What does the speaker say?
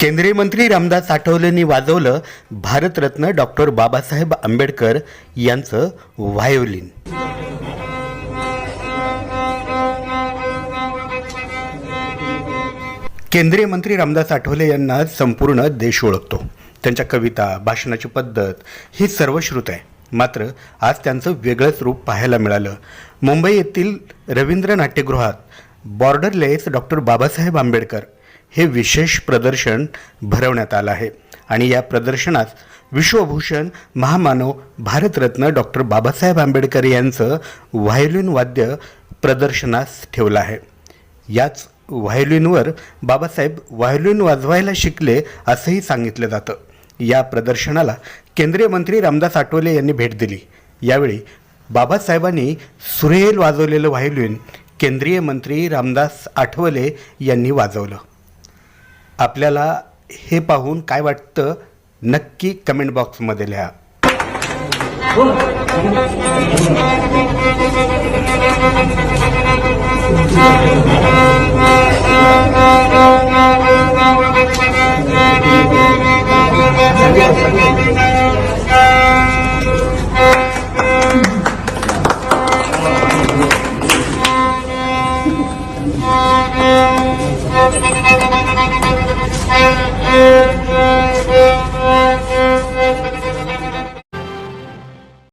केंद्रीय मंत्री रामदास आठवलेंनी वाजवलं भारतरत्न डॉक्टर बाबासाहेब आंबेडकर यांचं व्हायोलिन. केंद्रीय मंत्री रामदास आठवले यांना संपूर्ण देश ओळखतो. त्यांच्या कविता भाषणाची पद्धत ही सर्वश्रुत आहे. मात्र आज त्यांचं वेगळंच रूप पाहायला मिळालं. मुंबई येथील रवींद्र नाट्यगृहात बॉर्डरलेस डॉक्टर बाबासाहेब आंबेडकर हे विशेष प्रदर्शन भरवण्यात आलं आहे. आणि या प्रदर्शनात विश्वभूषण महामानव भारतरत्न डॉक्टर बाबासाहेब आंबेडकर यांचं व्हायोलिन वाद्य प्रदर्शनास ठेवलं आहे. याच व्हायोलिनवर बाबासाहेब व्हायोलिन वाजवायला शिकले असंही सांगितलं जातं. या प्रदर्शनाला केंद्रीय मंत्री रामदास आठवले यांनी भेट दिली. यावेळी बाबासाहेबांनी सुरेल वाजवलेलं व्हायोलिन केंद्रीय मंत्री रामदास आठवले यांनी वाजवलं. आपल्याला हे पाहून काय वाटतं नक्की कमेंट बॉक्समध्ये लिहा. हो. Thank you.